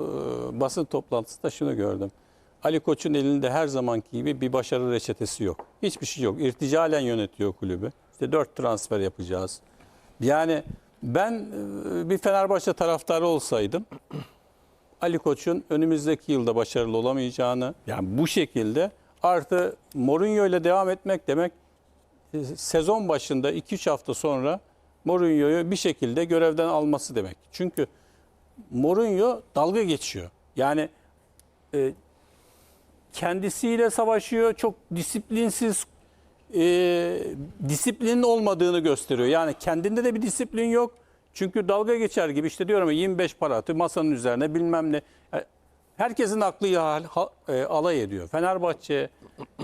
e, basın toplantısında şunu gördüm. Ali Koç'un elinde her zamanki gibi bir başarı reçetesi yok. Hiçbir şey yok. İrticalen yönetiyor kulübü. İşte dört transfer yapacağız. Yani ben e, bir Fenerbahçe taraftarı olsaydım Ali Koç'un önümüzdeki yılda başarılı olamayacağını yani bu şekilde artı Mourinho ile devam etmek demek e, sezon başında 2-3 hafta sonra Mourinho'yu bir şekilde görevden alması demek. Çünkü Mourinho dalga geçiyor. Yani e, kendisiyle savaşıyor. Çok disiplinsiz e, disiplinin olmadığını gösteriyor. Yani kendinde de bir disiplin yok. Çünkü dalga geçer gibi işte diyorum ya 25 para atı masanın üzerine bilmem ne. Yani Herkesin aklıyla hal- ha- e, alay ediyor. Fenerbahçe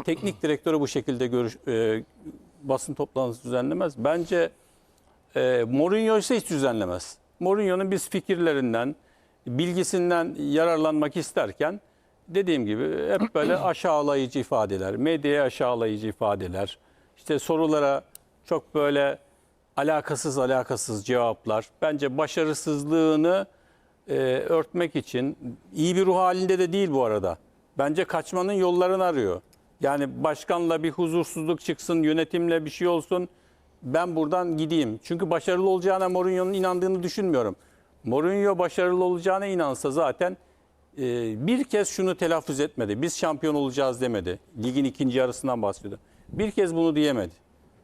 teknik direktörü bu şekilde görüş, e, basın toplantısı düzenlemez. Bence e, Mourinho ise hiç düzenlemez. Mourinho'nun biz fikirlerinden, bilgisinden yararlanmak isterken dediğim gibi hep böyle aşağılayıcı ifadeler, medyaya aşağılayıcı ifadeler, işte sorulara çok böyle alakasız alakasız cevaplar. Bence başarısızlığını e, örtmek için iyi bir ruh halinde de değil bu arada. Bence kaçmanın yollarını arıyor. Yani başkanla bir huzursuzluk çıksın, yönetimle bir şey olsun. Ben buradan gideyim. Çünkü başarılı olacağına Mourinho'nun inandığını düşünmüyorum. Mourinho başarılı olacağına inansa zaten e, bir kez şunu telaffuz etmedi. Biz şampiyon olacağız demedi. Ligin ikinci yarısından bahsediyordu. Bir kez bunu diyemedi.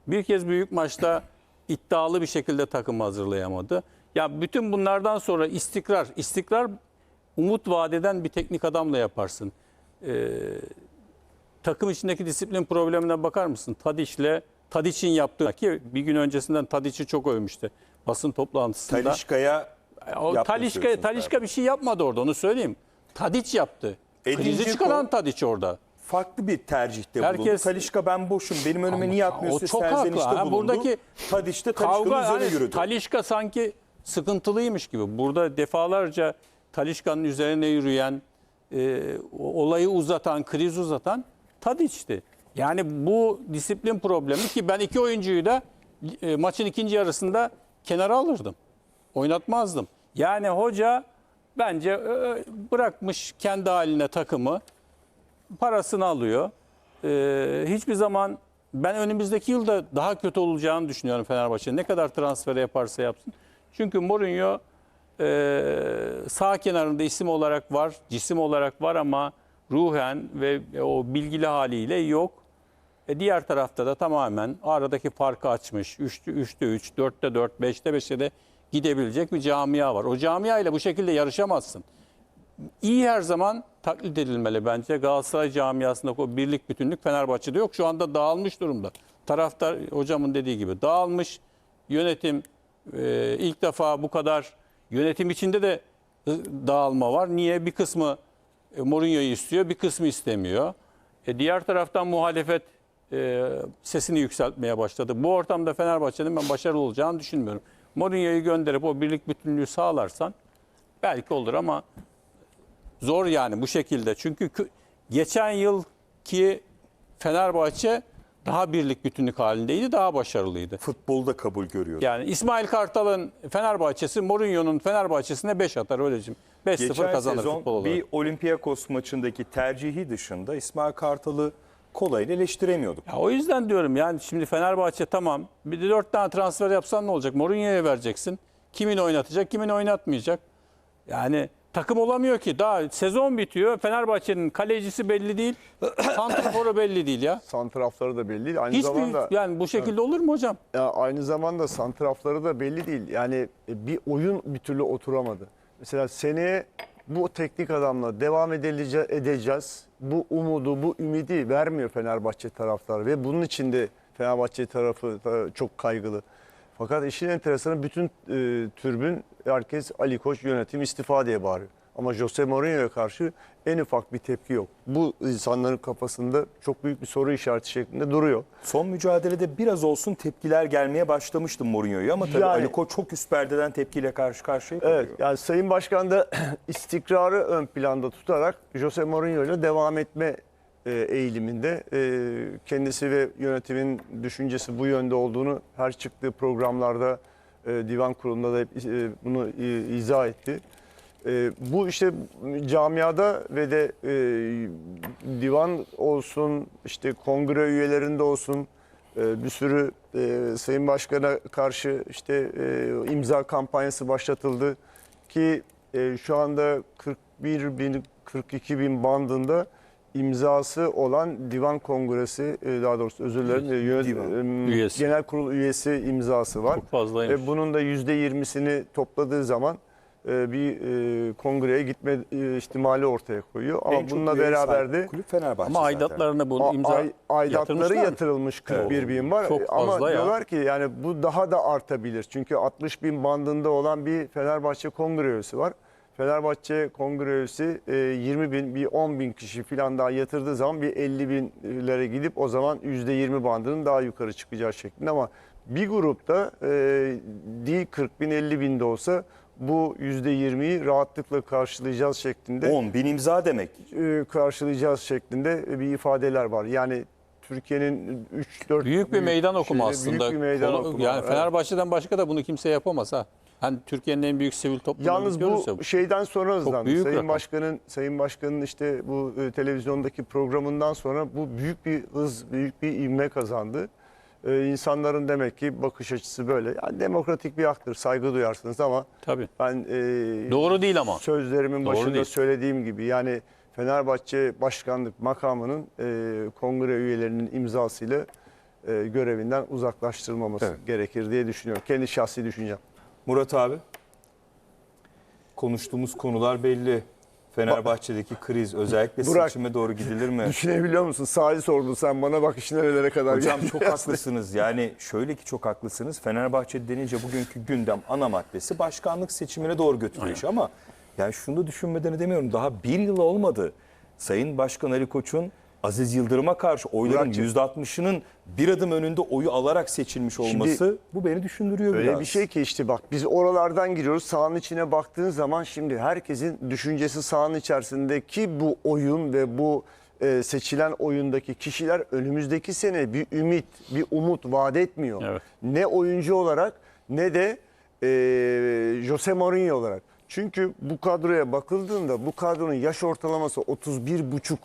Bir kez büyük maçta iddialı bir şekilde takım hazırlayamadı. Ya bütün bunlardan sonra istikrar, istikrar umut vadeden bir teknik adamla yaparsın. Ee, takım içindeki disiplin problemine bakar mısın? Tadiç'le Tadiç'in yaptığı ki bir gün öncesinden Tadiç'i çok övmüştü basın toplantısında. Talişka'ya O yaptı Talişka, Talişka bir şey yapmadı orada onu söyleyeyim. Tadiç yaptı. Krizi çıkaran Tadiç orada. farklı bir tercihte bulundu. Herkes- Talişka ben boşum benim önüme niye o atmıyorsun çok haklı. Ha, bulundu. buradaki Tadiç de Kavga üzerine hani yürüdü. Talişka sanki sıkıntılıymış gibi. Burada defalarca Talişka'nın üzerine yürüyen, e, o- olayı uzatan, kriz uzatan Tadiç'ti. Yani bu disiplin problemi ki ben iki oyuncuyu da e, maçın ikinci yarısında kenara alırdım. Oynatmazdım. Yani hoca bence e, bırakmış kendi haline takımı parasını alıyor. Ee, hiçbir zaman ben önümüzdeki yılda daha kötü olacağını düşünüyorum Fenerbahçe. Ne kadar transfer yaparsa yapsın. Çünkü Mourinho e, sağ kenarında isim olarak var, cisim olarak var ama ruhen ve o bilgili haliyle yok. E diğer tarafta da tamamen aradaki farkı açmış. 3'te 3'te 3, 4'te 4, 5'te 5'e de gidebilecek bir camia var. O camia ile bu şekilde yarışamazsın iyi her zaman taklit edilmeli bence. Galatasaray camiasındaki o birlik bütünlük Fenerbahçe'de yok. Şu anda dağılmış durumda. Taraftar hocamın dediği gibi dağılmış. Yönetim e, ilk defa bu kadar yönetim içinde de dağılma var. Niye? Bir kısmı e, Mourinho'yu istiyor, bir kısmı istemiyor. E, diğer taraftan muhalefet e, sesini yükseltmeye başladı. Bu ortamda Fenerbahçe'nin ben başarılı olacağını düşünmüyorum. Mourinho'yu gönderip o birlik bütünlüğü sağlarsan belki olur ama Zor yani bu şekilde. Çünkü kü- geçen yılki Fenerbahçe daha birlik bütünlük halindeydi, daha başarılıydı. Futbolda kabul görüyordu. Yani İsmail Kartal'ın Fenerbahçesi, Mourinho'nun Fenerbahçe'sine 5 atar öyleyim. 5-0 Geçen kazanır sezon futbol olarak. bir Olympiakos maçındaki tercihi dışında İsmail Kartal'ı kolayla eleştiremiyorduk. Ya o yüzden diyorum yani şimdi Fenerbahçe tamam. Bir de 4 tane transfer yapsan ne olacak? Mourinho'ya vereceksin. Kimin oynatacak, kimin oynatmayacak? Yani takım olamıyor ki. Daha sezon bitiyor. Fenerbahçe'nin kalecisi belli değil. Santraforu belli değil ya. Santrafları da belli değil. Aynı Hiçbir zamanda yani bu şekilde olur mu hocam? ya aynı zamanda santrafları da belli değil. Yani bir oyun bir türlü oturamadı. Mesela seneye bu teknik adamla devam edeceğiz. Bu umudu, bu ümidi vermiyor Fenerbahçe taraftarı ve bunun için de Fenerbahçe tarafı çok kaygılı. Fakat işin enteresanı bütün e, türbün herkes Ali Koç yönetim istifa diye bağırıyor. Ama Jose Mourinho'ya karşı en ufak bir tepki yok. Bu insanların kafasında çok büyük bir soru işareti şeklinde duruyor. Son mücadelede biraz olsun tepkiler gelmeye başlamıştı Mourinho'ya ama tabii Yani- Ali Koç çok üst perdeden tepkiyle karşı karşıya kalıyor. Evet yani Sayın Başkan da istikrarı ön planda tutarak Jose Mourinho ile devam etme e, eğiliminde. E, kendisi ve yönetimin düşüncesi bu yönde olduğunu her çıktığı programlarda e, divan kurulunda da hep, bunu izah etti. E, bu işte camiada ve de e, divan olsun, işte kongre üyelerinde olsun e, bir sürü e, Sayın Başkan'a karşı işte e, imza kampanyası başlatıldı ki e, şu anda 41 bin 42 bin bandında imzası olan Divan Kongresi e, daha doğrusu özür dilerim e, yönet- üyesi. Genel Kurul üyesi imzası var. Çok fazlaymış. Ve bunun da %20'sini topladığı zaman e, bir e, kongreye gitme e, ihtimali ortaya koyuyor. Ama En bununla beraber de Kulüp Fenerbahçe Ama zaten. aidatlarını bu a- imza ay- aidatları yatırılmış 41 bin var. Çok Ama fazla ya. diyorlar ki yani bu daha da artabilir. Çünkü 60 bin bandında olan bir Fenerbahçe kongre üyesi var. Fenerbahçe kongre üyesi e, 20 bin, bir 10 bin kişi falan daha yatırdığı zaman bir 50 binlere gidip o zaman %20 bandının daha yukarı çıkacağı şeklinde ama bir grupta e, değil 40 bin 50 bin de olsa bu %20'yi rahatlıkla karşılayacağız şeklinde 10 bin imza demek. e, karşılayacağız şeklinde bir ifadeler var. Yani Türkiye'nin 3-4 Büyük bir meydan okuma şeyde aslında. Büyük bir meydan Konu- okuma. Yani Evet. Fenerbahçe'den başka da bunu kimse yapamaz ha. Hani Türkiye'nin en büyük sivil toplumu Yalnız bu ya. şeyden sonra hızlandı. büyük Sayın rakam. Başkan'ın Sayın Başkan'ın işte bu e, televizyondaki programından sonra bu büyük bir hız, büyük bir ivme kazandı. E, insanların demek ki bakış açısı böyle. Yani demokratik bir haktır, saygı duyarsınız ama Tabii. ben e, Doğru değil ama. sözlerimin Doğru başında değil. söylediğim gibi yani Fenerbahçe başkanlık makamının e, kongre üyelerinin imzasıyla e, görevinden uzaklaştırılmaması Evet. gerekir diye düşünüyorum. Kendi şahsi düşüncem. Murat abi. Konuştuğumuz konular belli. Fenerbahçe'deki kriz özellikle Burak, seçime doğru gidilir mi? Düşünebiliyor musun? Sahil sordun sen bana bak işin nerelere kadar Hocam geldi. çok haklısınız. Yani şöyle ki çok haklısınız. Fenerbahçe denince bugünkü gündem ana maddesi başkanlık seçimine doğru götürüyor ama yani şunu da düşünmeden edemiyorum. Daha bir yıl olmadı. Sayın Başkan Ali Koç'un Aziz Yıldırım'a karşı oyların Burak'cığım. %60'ının bir adım önünde oyu alarak seçilmiş olması bu beni düşündürüyor Öyle biraz. bir şey ki işte bak biz oralardan giriyoruz. Sahanın içine baktığın zaman şimdi herkesin düşüncesi sahanın içerisindeki bu oyun ve bu e, seçilen oyundaki kişiler önümüzdeki sene bir ümit, bir umut vaat etmiyor. Evet. Ne oyuncu olarak ne de e, Jose Mourinho olarak. Çünkü bu kadroya bakıldığında bu kadronun yaş ortalaması 31 buçuk.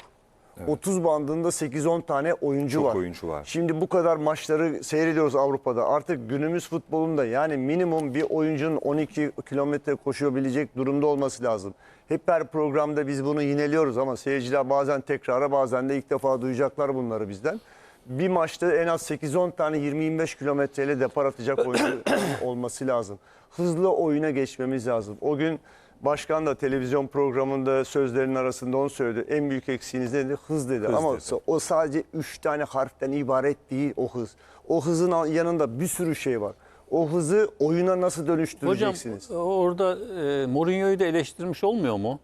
30 bandında 8-10 tane oyuncu Çok var. oyuncu var. Şimdi bu kadar maçları seyrediyoruz Avrupa'da. Artık günümüz futbolunda yani minimum bir oyuncunun 12 kilometre koşabilecek durumda olması lazım. Hep her programda biz bunu yineliyoruz ama seyirciler bazen tekrara bazen de ilk defa duyacaklar bunları bizden. Bir maçta en az 8-10 tane 20-25 kilometreyle depar atacak oyuncu olması lazım. Hızlı oyuna geçmemiz lazım. O gün Başkan da televizyon programında sözlerinin arasında onu söyledi. En büyük eksiğiniz ne dedi? Hız dedi. Hız Ama dedi. o sadece 3 tane harften ibaret değil o hız. O hızın yanında bir sürü şey var. O hızı oyuna nasıl Hocam dönüştüreceksiniz? orada e, Mourinho'yu da eleştirmiş olmuyor mu?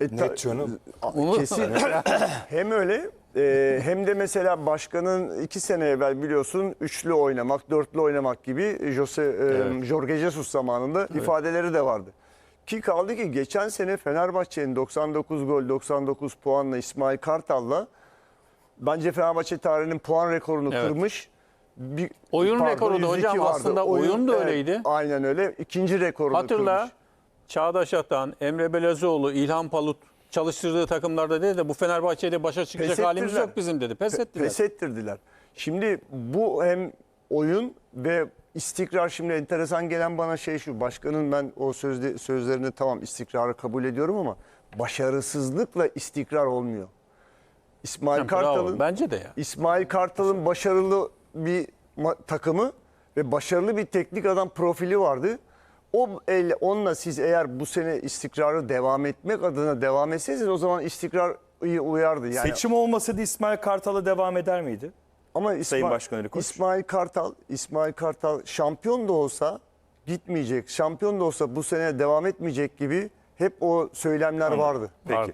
E, ta- Net canım. Kesin. hem öyle e, hem de mesela başkanın iki sene evvel biliyorsun üçlü oynamak, dörtlü oynamak gibi Jose, e, Evet. Jorge Jesus zamanında ifadeleri de vardı. Ki kaldı ki geçen sene Fenerbahçe'nin 99 gol 99 puanla İsmail Kartal'la bence Fenerbahçe tarihinin puan rekorunu Evet. kırmış. Bir, Oyun rekoru da 102 hocam aslında oyun da öyleydi. Aynen öyle. İkinci rekorunu Hatırla kırmış. Çağdaş Atan, Emre Belezoğlu, İlhan Palut çalıştırdığı takımlarda dedi de bu Fenerbahçe'yle başa çıkacak Pes halimiz yok bizim dedi. Pes ettiler. Pes ettirdiler. Şimdi bu hem oyun ve istikrar şimdi enteresan gelen bana şey şu. Başkanın ben o sözde, sözlerini tamam istikrarı kabul ediyorum ama başarısızlıkla istikrar olmuyor. İsmail Yani bravo. Kartal'ın Bence de ya. İsmail Kartal'ın başarılı bir takımı ve başarılı bir teknik adam profili vardı. O elle, onunla siz eğer bu sene istikrarı devam etmek adına devam etseydiniz o zaman istikrar iyi uyardı. Yani Seçim olmasaydı İsmail Kartal'a devam eder miydi? Ama İsmail, Sayın Başkan Ali Koç. İsmail Kartal, İsmail Kartal şampiyon da olsa gitmeyecek. Şampiyon da olsa bu sene devam etmeyecek gibi hep o söylemler vardı. Peki. Vardı.